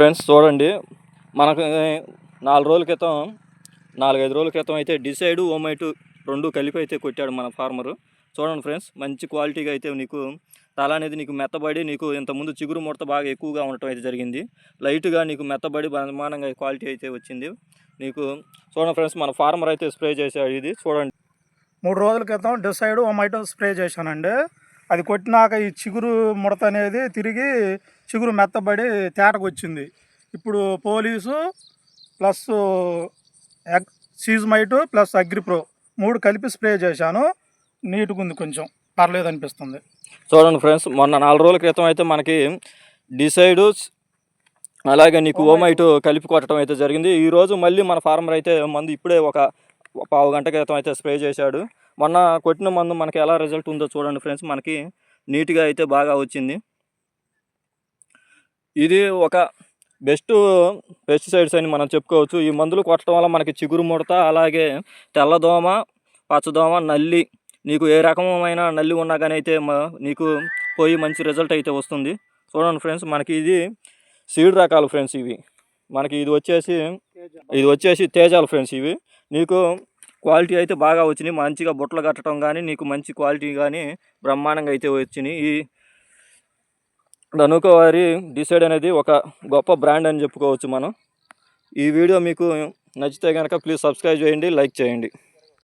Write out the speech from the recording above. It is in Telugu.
ఫ్రెండ్స్ చూడండి. మనకు నాలుగు రోజుల క్రితం నాలుగైదు రోజుల క్రితం అయితే డిసైడ్ ఓమైటు రెండు కలిపి అయితే కొట్టాడు మన ఫార్మరు. చూడండి ఫ్రెండ్స్ మంచి క్వాలిటీగా అయితే నీకు తల అనేది నీకు మెత్తబడి నీకు ఇంతకుముందు చిగురు ముడత బాగా ఎక్కువగా ఉండటం అయితే జరిగింది. లైట్గా నీకు మెత్తబడి బ్రహ్మాండంగా క్వాలిటీ అయితే వచ్చింది. నీకు చూడండి ఫ్రెండ్స్ మన ఫార్మర్ అయితే స్ప్రే చేశాడు ఇది. చూడండి. మూడు రోజుల క్రితం డిసైడ్ ఓమైటో స్ప్రే చేశానండి. అది కొట్టినాక ఈ చిగురు ముడత అనేది తిరిగి చిగురు మెత్తబడి తేటకు వచ్చింది. ఇప్పుడు పోలీసు ప్లస్ ఎగ్ సీజ్మైటు ప్లస్ అగ్రిప్రో మూడు కలిపి స్ప్రే చేశాను. నీట్గా ఉంది కొంచెం. పర్లేదు అనిపిస్తుంది. చూడండి ఫ్రెండ్స్ మొన్న నాలుగు రోజుల క్రితం అయితే మనకి డిసైడ్ అలాగే నీకు ఓమైట్ కలిపి కొట్టడం అయితే జరిగింది. ఈరోజు మళ్ళీ మన ఫార్మర్ అయితే మందు ఇప్పుడే ఒక పావు గంట క్రితం అయితే స్ప్రే చేశాడు. మొన్న కొట్టిన మందు మనకి ఎలా రిజల్ట్ ఉందో చూడండి ఫ్రెండ్స్ మనకి నీట్గా అయితే బాగా వచ్చింది. ఇది ఒక బెస్ట్ పెస్టిసైడ్స్ అని మనం చెప్పుకోవచ్చు. ఈ మందులు కొట్టడం వల్ల మనకి చిగురు ముడత అలాగే తెల్లదోమ పచ్చదోమ నల్లి నీకు ఏ రకమైన నల్లి ఉన్నా కానీ అయితే నీకు పోయి మంచి రిజల్ట్ అయితే వస్తుంది. చూడండి ఫ్రెండ్స్ మనకి ఇది సీడ్ రకాలు ఫ్రెండ్స్ ఇవి. మనకి ఇది వచ్చేసి ఇది వచ్చేసి తేజాలు ఫ్రెండ్స్ ఇవి. నీకు క్వాలిటీ అయితే బాగా వచ్చినాయి. మంచిగా బుట్టలు కట్టడం కానీ నీకు మంచి క్వాలిటీ కానీ బ్రహ్మాండంగా అయితే వచ్చినాయి. ఈ ధనుక వారి డిసైడ్ అనేది ఒక గొప్ప బ్రాండ్ అని చెప్పుకోవచ్చు మనం. ఈ వీడియో మీకు నచ్చితే కనుక ప్లీజ్ సబ్స్క్రైబ్ చేయండి లైక్ చేయండి.